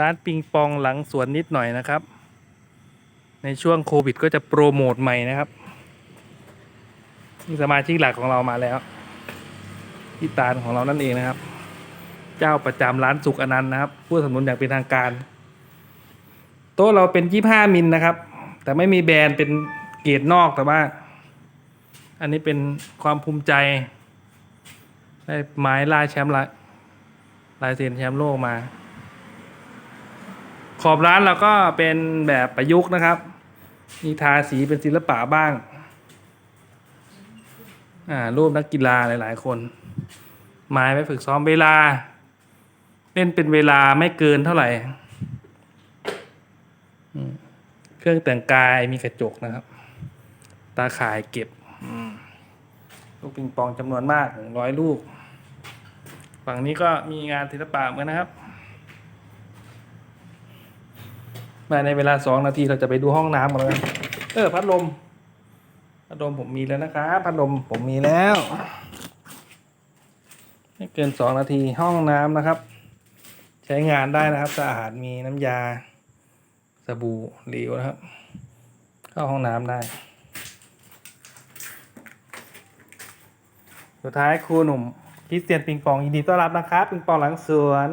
ร้านปิงปองหลังสวนนิดหน่อยนะครับ ในช่วงโควิดก็จะโปรโมทใหม่นะครับนี่สมาชิกหลักของเรามาแล้วพี่ตาลของเรานั่นเองนะครับ เจ้าประจำร้านสุกอนันต์นะครับ ผู้สนับสนุนอย่างเป็นทางการ โต๊ะเราเป็นยี่ห้ามิลนะครับ แต่ไม่มีแบรนด์เป็นเกรดนอกแต่ว่า อันนี้เป็นความภูมิใจได้ไม้ลายแชมป์ลายลายเซ็นแชมป์โลกมา อบร้านเราก็เป็นแบบประยุกต์นะครับมีทาสีเป็นศิลปะบ้าง อ่ารูปนักกีฬาหลาย ๆ คน ไม้ไปฝึกซ้อมเวลา เล่นเป็นเวลาไม่เกินเท่าไหร่ เครื่องแต่งกายมีกระจกนะครับ ตาข่ายเก็บลูกปิงปองจำนวนมากหนึ่งร้อยลูก ฝั่งนี้ก็มีงานศิลปะเหมือนนะครับ มาในเวลาสองนาทีเราจะไปดูห้องน้ำกันเลยเออพัดลม พัดลมผมมีแล้วนะครับพัดลมผมมีแล้วไม่เกินสองนาทีห้องน้ำนะครับ ใช้งานได้นะครับสะอาดมีน้ำยาสบู่เหลวนะครับเข้าห้องน้ำได้ สุดท้ายครูหนุ่มคริสเตียนปิงปองยินดีต้อนรับนะครับปิงปองหลังสวน